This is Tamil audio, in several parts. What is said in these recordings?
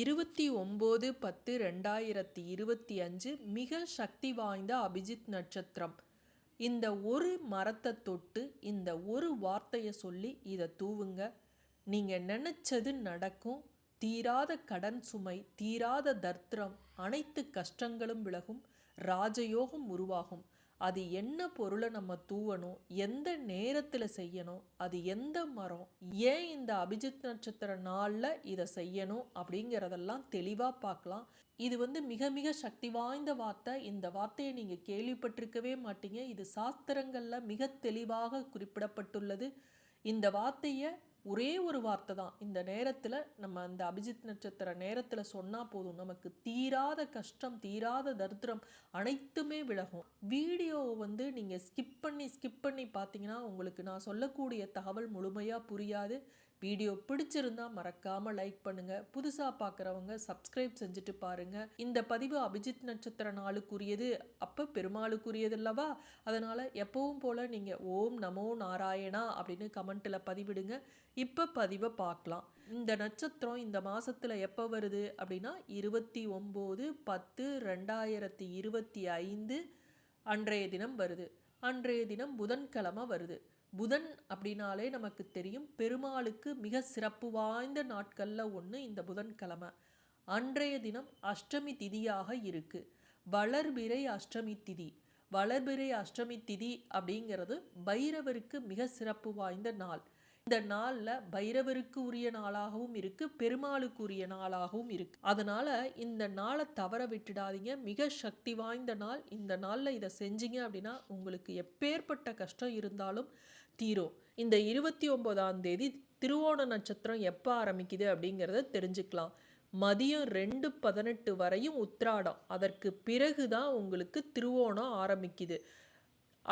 இருபத்தி ஒம்பது பத்து ரெண்டாயிரத்தி இருபத்தி அஞ்சு மிக சக்தி வாய்ந்த அபிஜித் நட்சத்திரம். இந்த ஒரு மரத்தை தொட்டு இந்த ஒரு வார்த்தையை சொல்லி இதை தூவுங்க. நீங்கள் நினச்சது நடக்கும். தீராத கடன் சுமை தீராத தர்த்திரம் அனைத்து கஷ்டங்களும் விலகும். ராஜயோகம் உருவாகும். அது என்ன பொருளை நம்ம தூவணும் எந்த நேரத்தில் செய்யணும் அது எந்த மரம் ஏன் இந்த அபிஜித் நட்சத்திர நாளில் இதை செய்யணும் அப்படிங்கிறதெல்லாம் தெளிவாக பார்க்கலாம். இது வந்து மிக மிக சக்தி வாய்ந்த வார்த்தை. இந்த வார்த்தையை நீங்கள் கேள்விப்பட்டிருக்கவே மாட்டீங்க. இது சாஸ்திரங்களில் மிக தெளிவாக குறிப்பிடப்பட்டுள்ளது. இந்த வார்த்தையை ஒரே ஒரு வார்த்தை தான். இந்த நேரத்தில் நம்ம அந்த அபிஜித் நட்சத்திர நேரத்தில் சொன்னால் போதும். நமக்கு தீராத கஷ்டம் தீராத தரித்திரம் அனைத்துமே விலகும். வீடியோவை வந்து நீங்கள் ஸ்கிப் பண்ணி ஸ்கிப் பண்ணி பார்த்தீங்கன்னா உங்களுக்கு நான் சொல்லக்கூடிய தகவல் முழுமையாக புரியாது. வீடியோ பிடிச்சிருந்தா மறக்காம லைக் பண்ணுங்க. புதுசா பார்க்குறவங்க சப்ஸ்கிரைப் செஞ்சுட்டு பாருங்க. இந்த பதிவு அபிஜித் நட்சத்திர நாளுக்குரியது. அப்ப பெருமாளுக்குரியது அல்லவா? அதனால எப்பவும் போல நீங்க ஓம் நமோ நாராயணா அப்படின்னு கமெண்ட்ல பதிவிடுங்க. இப்ப பதிவை பார்க்கலாம் இந்த நட்சத்திரம் இந்த மாசத்துல எப்போ வருது அப்படின்னா இருபத்தி ஒம்பது பத்து ரெண்டாயிரத்தி இருபத்தி ஐந்து அன்றைய தினம் வருது. அன்றைய தினம் புதன்கிழமை வருது. புதன் அப்படின்னாலே நமக்கு தெரியும் பெருமாளுக்கு மிக சிறப்பு வாய்ந்த நாட்களில் ஒன்று இந்த புதன்கிழமை. அன்றைய தினம் அஷ்டமி திதியாக இருக்கு. வளர்பிறை அஷ்டமி திதி. வளர்பிறை அஷ்டமி திதி அப்படிங்கிறது பைரவருக்கு மிக சிறப்பு வாய்ந்த நாள். இந்த நாளில் பைரவருக்கு உரிய நாளாகவும் இருக்கு பெருமாளுக்கு உரிய நாளாகவும் இருக்கு. அதனால இந்த நாளை தவற விட்டுடாதீங்க. மிக சக்தி வாய்ந்த நாள். இந்த நாளில் இதை செஞ்சீங்க அப்படின்னா உங்களுக்கு எப்பேற்பட்ட கஷ்டம் இருந்தாலும் தீரும். இந்த இருபத்தி ஒன்பதாம் தேதி திருவோண நட்சத்திரம் எப்போ ஆரம்பிக்குது அப்படிங்கிறத தெரிஞ்சுக்கலாம். மதியம் ரெண்டு பதினெட்டு வரையும் உத்ராடம் அதற்கு பிறகு தான் உங்களுக்கு திருவோணம் ஆரம்பிக்குது.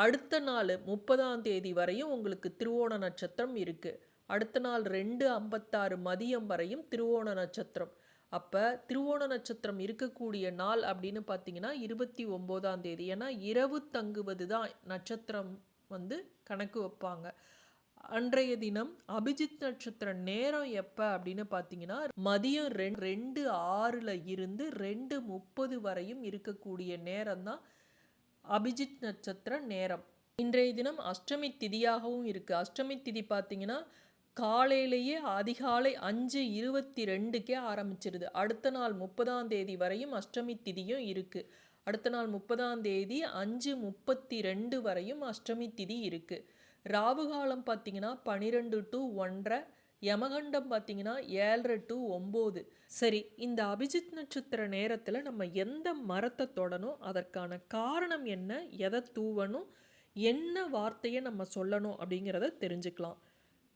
அடுத்த நாள் முப்பதாம் தேதி வரையும் உங்களுக்கு திருவோண நட்சத்திரம் இருக்குது அடுத்த நாள் ரெண்டு ஐம்பத்தாறு மதியம் வரையும் திருவோண நட்சத்திரம். அப்போ திருவோண நட்சத்திரம் இருக்கக்கூடிய நாள் அப்படின்னு பார்த்தீங்கன்னா இருபத்தி ஒம்போதாம் தேதி. ஏன்னா இரவு தங்குவது தான் நட்சத்திரம் வந்து கணக்கு வைப்பாங்க. அன்றைய தினம் அபிஜித் நட்சத்திர நேரம் எப்போ அப்படின்னு பார்த்தீங்கன்னா மதியம் ரெண்டு ரெண்டு ஆறில் இருந்து ரெண்டு முப்பது வரையும் இருக்கக்கூடிய நேரம் தான் அபிஜித் நட்சத்திர நேரம். இன்றைய தினம் அஷ்டமி திதியாகவும் இருக்குது அஷ்டமி திதி பார்த்தீங்கன்னா காலையிலேயே அதிகாலை அஞ்சு இருபத்தி ரெண்டுக்கே ஆரம்பிச்சிருது. அடுத்த நாள் முப்பதாம் தேதி வரையும் அஷ்டமி திதியும் இருக்குது அடுத்த நாள் முப்பதாம் தேதி அஞ்சு முப்பத்தி ரெண்டு வரையும் அஷ்டமி திதி இருக்குது ராவு காலம் பார்த்தீங்கன்னா பன்னிரெண்டு டு ஒன்றரை யமகண்டம் பார்த்தீங்கன்னா ஏழரை டு ஒம்பது. சரி இந்த அபிஜித் நட்சத்திர நேரத்தில் நம்ம எந்த மரத்தை தொடணும்? அதற்கான காரணம் என்ன? எதை தூவணும்? என்ன வார்த்தையை நம்ம சொல்லணும்? அப்படிங்கிறத தெரிஞ்சுக்கலாம்.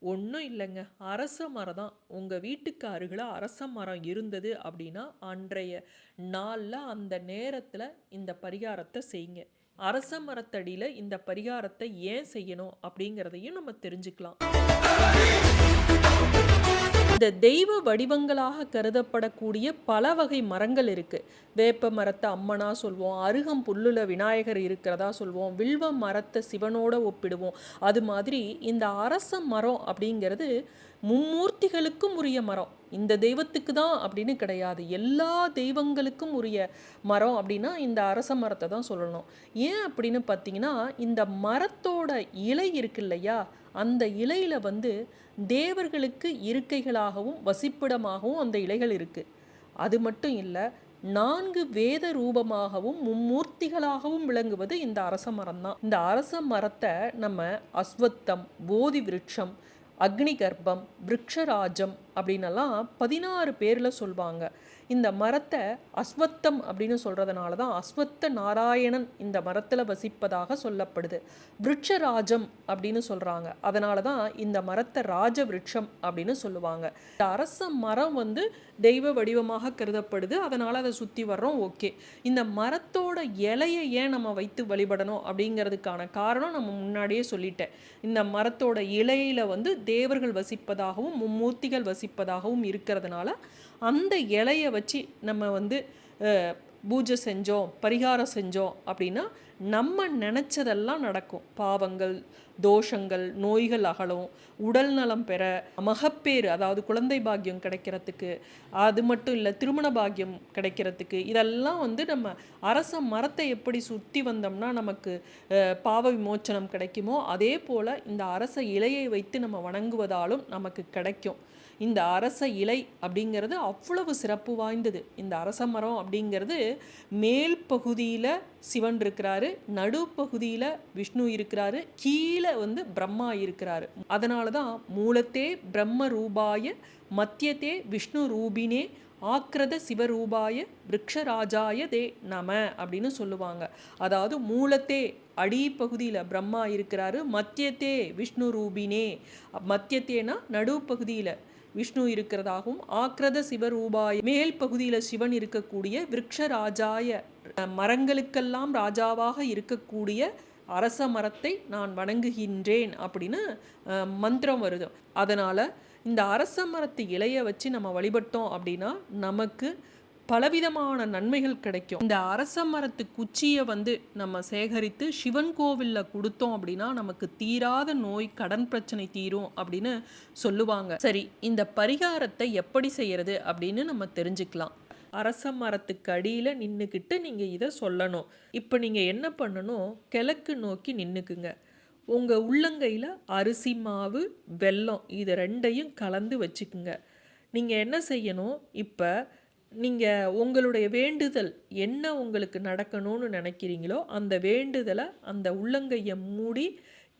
ஒன்றும் இல்லைங்க. அரச மரம் தான் உங்கள் வீட்டுக்கு அருகில் அரச மரம் இருந்தது அப்படின்னா அன்றைய நாளில் அந்த நேரத்தில் இந்த பரிகாரத்தை செய்யுங்க. அரச மரத்தடியில் இந்த பரிகாரத்தை ஏன் செய்யணும்? அப்படிங்கிறதையும் நம்ம தெரிஞ்சுக்கலாம். இந்த தெய்வ வடிவங்களாக கருதப்படக்கூடிய பல வகை மரங்கள் இருக்குது வேப்ப மரத்தை அம்மனா சொல்வோம் அருகம் புல்லுல விநாயகர் இருக்கிறதா சொல்வோம் வில்வ மரத்தை சிவனோட ஒப்பிடுவோம். அது மாதிரி இந்த அரச மரம் அப்படிங்கிறது மும்மூர்த்திகளுக்கும் உரிய மரம். இந்த தெய்வத்துக்கு தான் அப்படின்னு கிடையாது. எல்லா தெய்வங்களுக்கும் உரிய மரம் அப்படின்னா இந்த அரச மரத்தை தான் சொல்லணும். ஏன் அப்படின்னு பார்த்தீங்கன்னா இந்த மரத்தோட இலை இருக்கு இல்லையா? அந்த இலையில் வந்து தேவர்களுக்கு இருக்கைகளாகவும் வசிப்பிடமாகவும் அந்த இலைகள் இருக்குது அது மட்டும் இல்லை நான்கு வேத ரூபமாகவும் மும்மூர்த்திகளாகவும் விளங்குவது இந்த அரச மரம் தான் இந்த அரச மரத்தை நம்ம அஸ்வத்தம் போதி விருட்சம் அக்னி கர்ப்பம் விருட்சராஜம் அப்படின்னெல்லாம் பதினாறு பேரில் சொல்லுவாங்க இந்த மரத்தை அஸ்வத்தம் அப்படின்னு சொல்கிறதுனால தான் அஸ்வத்த நாராயணன் இந்த மரத்தில் வசிப்பதாக சொல்லப்படுது. விருட்சராஜம் அப்படின்னு சொல்கிறாங்க அதனால தான் இந்த மரத்தை ராஜ விருட்சம் அப்படின்னு சொல்லுவாங்க. இந்த அரச மரம் வந்து தெய்வ வடிவமாக கருதப்படுது. அதனால் அதை சுற்றி வர்றோம் ஓகே. இந்த மரத்தோட இலையை ஏன் நம்ம வைத்து வழிபடணும் அப்படிங்கிறதுக்கான காரணம் நம்ம முன்னாடியே சொல்லிட்டேன். இந்த மரத்தோட இலையில வந்து தேவர்கள் வசிப்பதாகவும் மும்மூர்த்திகள் வசிப்பதாகவும் இருக்கிறதுனால அந்த இலையை வச்சு நம்ம வந்து பூஜை செஞ்சோம் பரிகாரம் செஞ்சோம் அப்படின்னா நம்ம நினச்சதெல்லாம் நடக்கும். பாவங்கள் தோஷங்கள் நோய்கள் அகலும். உடல் நலம் பெற மகப்பேறு அதாவது குழந்தை பாக்கியம் கிடைக்கிறதுக்கு அது மட்டும் இல்லை திருமண பாக்கியம் கிடைக்கிறதுக்கு இதெல்லாம் வந்து நம்ம அரச மரத்தை எப்படி சுற்றி வந்தோம்னா நமக்கு பாவ விமோச்சனம் கிடைக்குமோ அதே போல் இந்த அரச இலையை வைத்து நம்ம வணங்குவதாலும் நமக்கு கிடைக்கும். இந்த அரச இலை அப்படிங்கிறது அவ்வளவு சிறப்பு வாய்ந்தது. இந்த அரச மரம் அப்படிங்கிறது மேல் பகுதியில் சிவன் இருக்கிறாரு நடுப்பகுதியில் விஷ்ணு இருக்கிறாரு கீழே வந்து பிரம்மா இருக்கிறாரு. அதனால தான் மூலத்தே பிரம்ம ரூபாய மத்தியத்தே விஷ்ணு ரூபினே ஆக்கிரத சிவரூபாய விரக்ஷராஜாய தே நம அப்படின்னு சொல்லுவாங்க. அதாவது மூலத்தே அடிப்பகுதியில் பிரம்மா இருக்கிறாரு மத்தியத்தே விஷ்ணு ரூபினே. மத்தியத்தேனா நடுப்பகுதியில் விஷ்ணு இருக்கிறதாகவும் ஆக்ரத சிவரூபாய மேல் பகுதியில் சிவன் இருக்கக்கூடிய விரக்ஷராஜாய மரங்களுக்கெல்லாம் ராஜாவாக இருக்கக்கூடிய அரச மரத்தை நான் வணங்குகின்றேன் அப்படின்னு மந்திரம் வருது. அதனால் இந்த அரச மரத்து இலையை வச்சு நம்ம வழிபட்டோம் அப்படின்னா நமக்கு பலவிதமான நன்மைகள் கிடைக்கும். இந்த அரச மரத்து குச்சியை வந்து நம்ம சேகரித்து சிவன் கோவிலில் கொடுத்தோம் அப்படின்னா நமக்கு தீராத நோய் கடன் பிரச்சனை தீரும் அப்படின்னு சொல்லுவாங்க. சரி இந்த பரிகாரத்தை எப்படி செய்யறது அப்படின்னு நம்ம தெரிஞ்சுக்கலாம். அரச மரத்துக்கு அடியில் நின்றுக்கிட்டு நீங்கள் இதை சொல்லணும். இப்போ நீங்கள் என்ன பண்ணணும்? கிழக்கு நோக்கி நின்றுக்குங்க உங்கள் உள்ளங்கையில் அரிசி மாவு வெல்லம் இது ரெண்டையும் கலந்து வச்சுக்குங்க. நீங்கள் என்ன செய்யணும்? இப்போ நீங்கள் உங்களுடைய வேண்டுதல் என்ன உங்களுக்கு நடக்கணும்னு நினைக்கிறீங்களோ அந்த வேண்டுதலை அந்த உள்ளங்கையை மூடி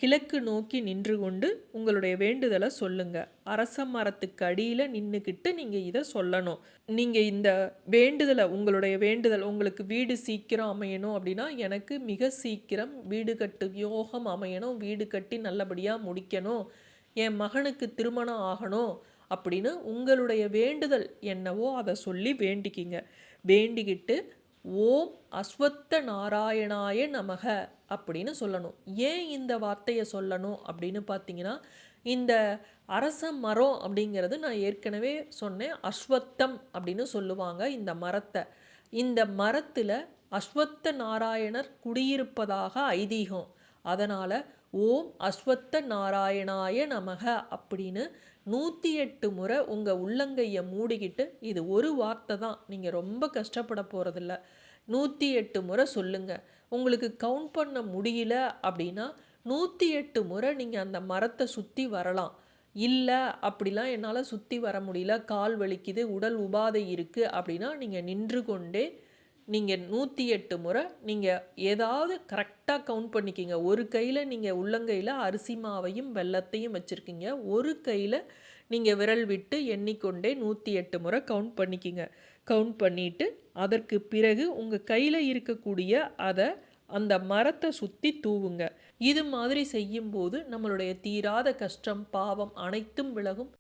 கிழக்கு நோக்கி நின்று கொண்டு உங்களுடைய வேண்டுதலை சொல்லுங்க. அரச மரத்துக்கு அடியில் நின்றுக்கிட்டு நீங்கள் இதை சொல்லணும். நீங்கள் இந்த வேண்டுதலை உங்களுடைய வேண்டுதல் உங்களுக்கு வீடு சீக்கிரம் அமையணும் அப்படின்னா எனக்கு மிக சீக்கிரம் வீடு கட்டு யோகம் அமையணும் வீடு கட்டி நல்லபடியாக முடிக்கணும். என் மகனுக்கு திருமணம் ஆகணும் அப்படின்னு உங்களுடைய வேண்டுதல் என்னவோ அதை சொல்லி வேண்டிக்கிங்க. வேண்டிக்கிட்டு ஓம் அஸ்வத்த நாராயணாய நமக. அப்படின்னு சொல்லணும். ஏன் இந்த வார்த்தையை சொல்லணும் அப்படின்னு பார்த்தீங்கன்னா இந்த அரச மரம் அப்படிங்கிறது நான் ஏற்கனவே சொன்னேன். அஸ்வத்தம் அப்படின்னு சொல்லுவாங்க இந்த மரத்தை. இந்த மரத்தில் அஸ்வத்த நாராயணர் குடியிருப்பதாக ஐதீகம். அதனால் ஓம் அஸ்வத்த நாராயணாய நமக அப்படின்னு நூற்றி எட்டு முறை உங்கள் உள்ளங்கையை மூடிக்கிட்டு இது ஒரு வார்த்தை தான். நீங்கள் ரொம்ப கஷ்டப்பட போகிறதில்ல நூற்றி எட்டு முறை சொல்லுங்கள் உங்களுக்கு கவுண்ட் பண்ண முடியல அப்படின்னா நூற்றி எட்டு முறை நீங்கள் அந்த மரத்தை சுற்றி வரலாம். இல்லை அப்படிலாம் என்னால் சுற்றி வர முடியல. கால் வலிக்குது உடல் உபாதை இருக்குது அப்படின்னா நீங்கள் நின்று கொண்டே நீங்கள் நூற்றி எட்டு முறை நீங்கள் ஏதாவது கரெக்டாக கவுண்ட் பண்ணிக்கிங்க. ஒரு கையில் நீங்கள் உள்ளங்கையில் அரிசி மாவையும் வெல்லத்தையும் வச்சுருக்கீங்க. ஒரு கையில் நீங்கள் விரல் விட்டு எண்ணிக்கொண்டே நூற்றி எட்டு முறை கவுண்ட் பண்ணிக்கிங்க. கவுண்ட் பண்ணிவிட்டு அதற்கு பிறகு உங்கள் கையில் இருக்கக்கூடிய அதை அந்த மரத்தை சுற்றி தூவுங்க. இது மாதிரி செய்யும்போது நம்மளுடைய தீராத கஷ்டம் பாவம் அனைத்தும் விலகும்.